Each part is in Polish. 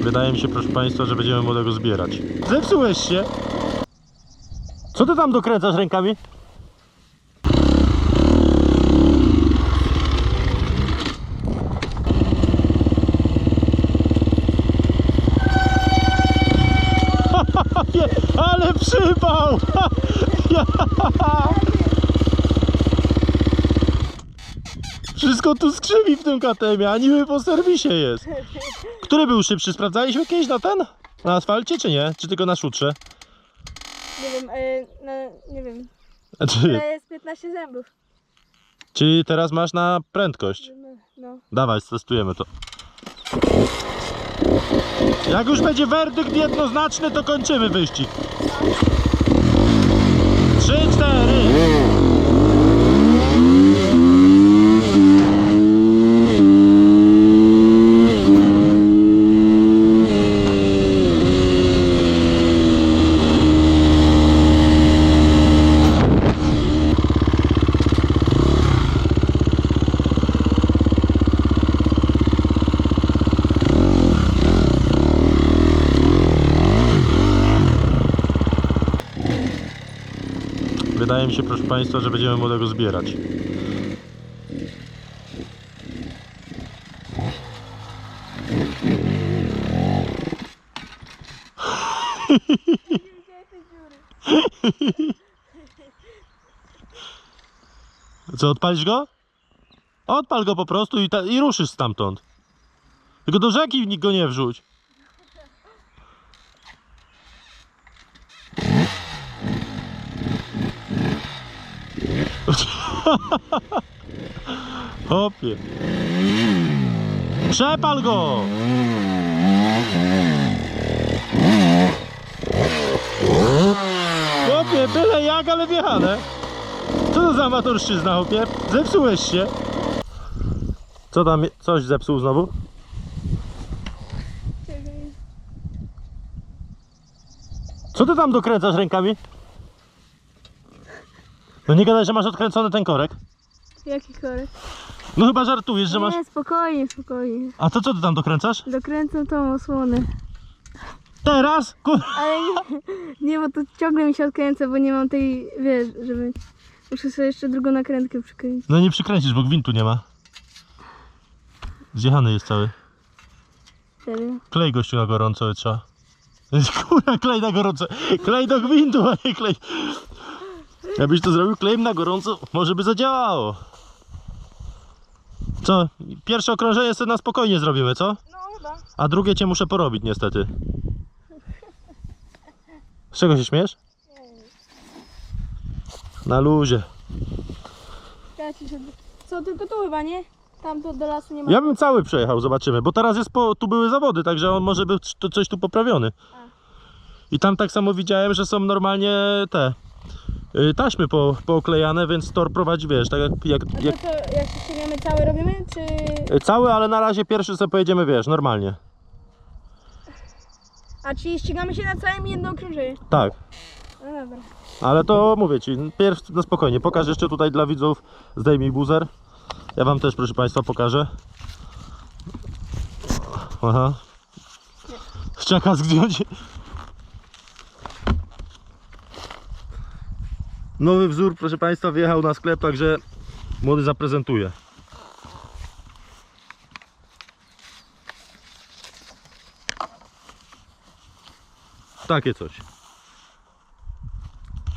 Wydaje mi się, proszę Państwa, że będziemy młodego zbierać. Zepsułeś się! Co ty tam dokręcasz rękami? Ale przypał! Wszystko tu skrzywi w tym KTM-ie, a niby po serwisie jest. Który był szybszy? Sprawdzaliśmy kiedyś na ten? Na asfalcie czy nie? Czy tylko na szutrze? Nie wiem, e, no, nie wiem. Czy, Ale jest 15 zębów. czyli teraz masz na prędkość? No, no. Dawaj, testujemy to. Jak już będzie werdykt jednoznaczny, to kończymy wyścig. Trzy, cztery. Wydaje mi się, proszę Państwa, że będziemy młodego zbierać. Co, odpalisz go? Odpal go po prostu i, ta, i ruszysz stamtąd. Tylko do rzeki nikt go nie wrzuć. Hopie. Przepal go! Hopie, byle jak, ale wjechane. Co to za amatorszczyzna, hopie? Zepsułeś się. Co tam, coś zepsuł znowu? Co ty tam dokręcasz rękami? No nie gadaj, że masz odkręcony ten korek. Jaki korek? No chyba żartujesz, że masz... Nie, spokojnie, spokojnie. A to co ty tam dokręcasz? Dokręcam tą osłonę. Teraz? Kur... Ale nie, nie, bo to ciągle mi się odkręca, bo nie mam tej, wiesz, żeby... Muszę sobie jeszcze drugą nakrętkę przykręcić. No nie przykręcisz, bo gwintu nie ma. Zjechany jest cały. Serio? Klej gościu na gorąco trzeba. Kurwa, klej na gorąco. Klej do gwintu, a nie klej. Jakbyś to zrobił klejem na gorąco, może by zadziałało. Co? Pierwsze okrążenie sobie na spokojnie zrobimy, co? No chyba. A drugie cię muszę porobić niestety. Z czego się śmiesz? Na luzie. Co, tylko tu chyba, nie? Tam to do lasu nie ma. Ja bym cały przejechał, zobaczymy, bo teraz jest po, tu były zawody, także on może być to coś tu poprawiony. I tam tak samo widziałem, że są normalnie te taśmy po, pooklejane, więc tor prowadzi, wiesz, tak jak, jak, jak to, to jak ściągamy cały robimy, czy... y, cały, ale na razie pierwszy sobie pojedziemy, wiesz, normalnie. A czyli ścigamy się na całym jedno okrążenie? Tak, No dobra. ale to mówię ci, pierw na spokojnie, pokaż jeszcze tutaj dla widzów, zdejmij buzer. Ja wam też, proszę państwa, pokażę. Aha. Czeka zgniąć. Nowy wzór, proszę Państwa, wjechał na sklep, także młody zaprezentuje. Takie coś.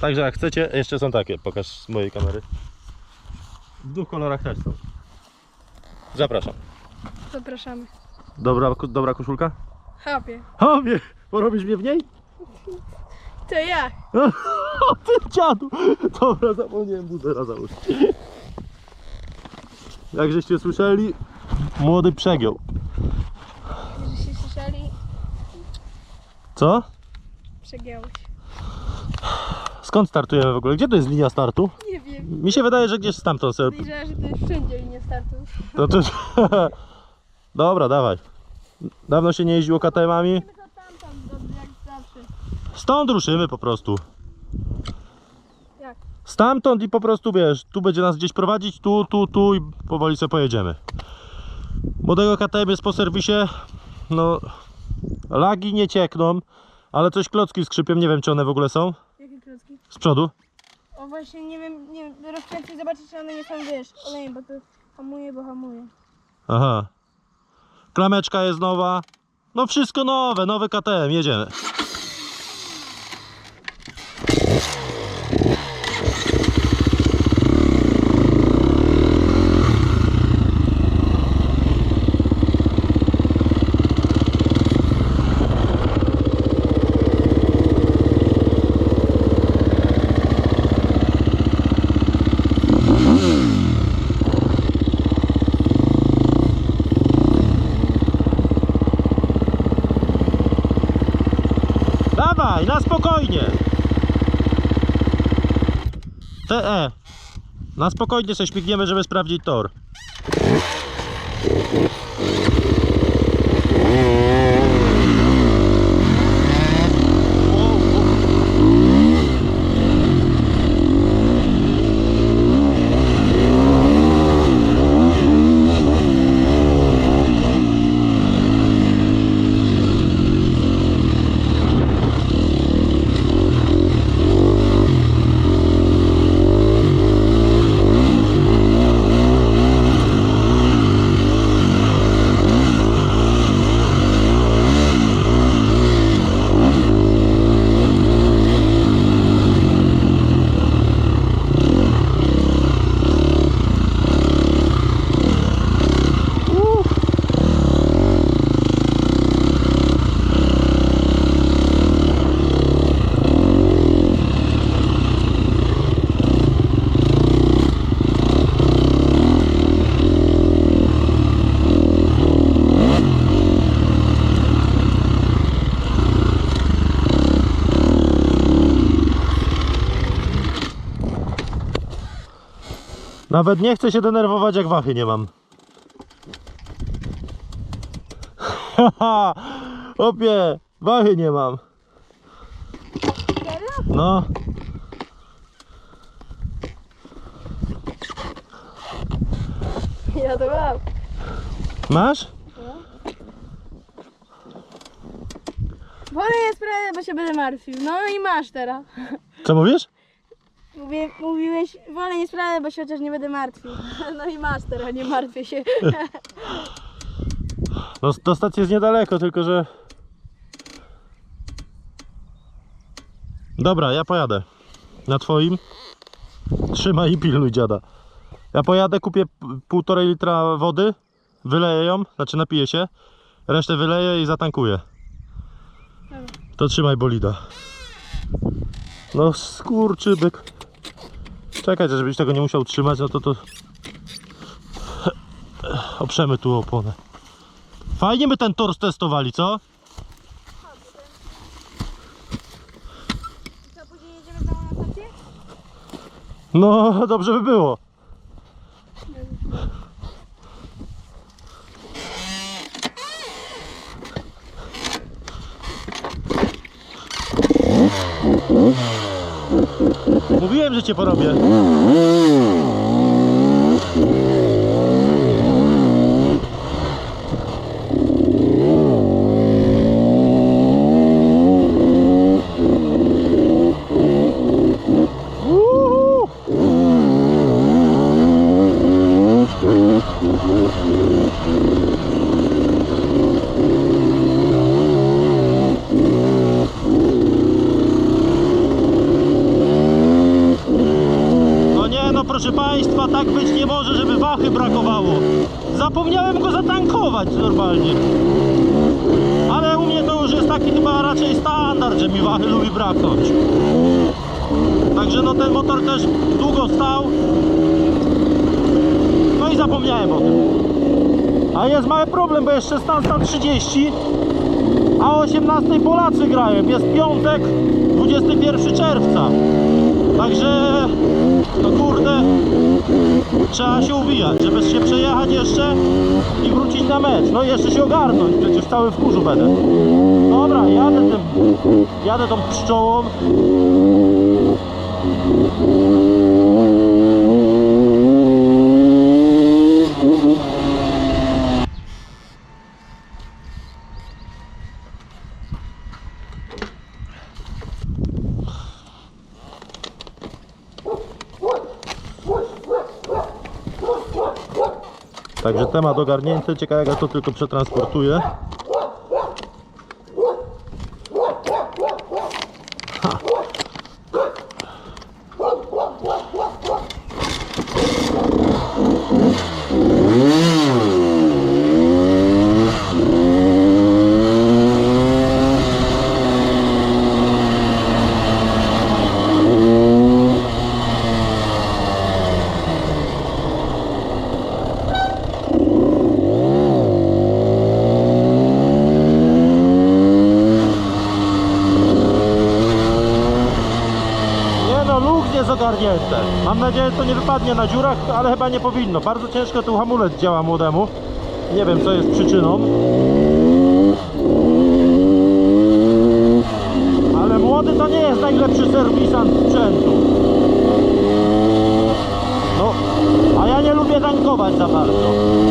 Także jak chcecie, jeszcze są takie, pokaż z mojej kamery. W dwóch kolorach też są. Zapraszam. Zapraszamy. Dobra, dobra koszulka? Chapie. Wie, porobisz mnie w niej? To ja. O ty dziadu! Dobra, zapomniałem buzera założyć. Jak żeście słyszeli, młody przegiął. Że się słyszeli, Co? przegiąłeś. Skąd startujemy w ogóle? Gdzie to jest linia startu? Nie wiem. Mi się wydaje, że gdzieś stamtąd sobie... Podejrzewam, że to jest wszędzie linia startu. No to... Dobra, dawaj. Dawno się nie jeździło KTM-ami. Tylko tam, tam, dobrze jak zawsze. Stąd ruszymy po prostu. Jak? Stamtąd i po prostu wiesz, tu będzie nas gdzieś prowadzić, tu, tu, tu i powoli sobie pojedziemy. Młodego KTM jest po serwisie. No, Lagi nie ciekną, ale coś klocki skrzypią, nie wiem czy one w ogóle są. Jakie klocki? Z przodu. O właśnie, nie wiem, nie wiem, rozkręcę i zobaczyć, czy one nie są, wiesz, olejem, bo to hamuje, bo hamuje. Aha. Klameczka jest nowa. No wszystko nowe, nowy KTM, jedziemy. Dawaj, na spokojnie. Te. Na spokojnie sobie śmigniemy, żeby sprawdzić tor. Nawet nie chcę się denerwować, jak wachy nie mam. Haha, opie, wachy nie mam. No, Ja to mam. masz? Wolę nie sprawdzę, bo się będę martwił. No i masz teraz. Co mówisz? Mówię, mówiłeś, wolę nie sprawdzę, bo się chociaż nie będę martwił. No i masz teraz, nie martwię się. No, do stacji jest niedaleko, tylko że... Dobra, ja pojadę. Na twoim. Trzymaj i pilnuj dziada. Ja pojadę, kupię półtorej litra wody, wyleję ją, znaczy napiję się, resztę wyleję i zatankuję. To trzymaj bolida. No skurczybyk. Czekaj, żebyś tego nie musiał trzymać, no to to... Oprzemy tu oponę. Fajnie by ten tor testowali, co? Co, później jedziemy znowu na stację? No, dobrze by było. Mówiłem, że cię porobię. No proszę Państwa, tak być nie może, żeby wachy brakowało. Zapomniałem go zatankować normalnie. Ale u mnie to już jest taki chyba raczej standard, że mi wachy lubi braknąć. Także no ten motor też długo stał. No i zapomniałem o tym. A jest mały problem, bo jest 16.30, a o 18 Polacy grają. Jest piątek, 21 czerwca. Także, no kurde, trzeba się uwijać, żeby się przejechać jeszcze i wrócić na mecz. No i jeszcze się ogarnąć, przecież cały w kurzu będę. Dobra, jadę tym, jadę tą pszczołą. Także temat ogarnięty, ciekawe jak ja to tylko przetransportuję. Nie luk jest ogarnięte. Mam nadzieję, że to nie wypadnie na dziurach, ale chyba nie powinno. Bardzo ciężko tu hamulec działa młodemu. Nie wiem, co jest przyczyną. Ale młody to nie jest najlepszy serwisant sprzętu. No, a ja nie lubię tankować za bardzo.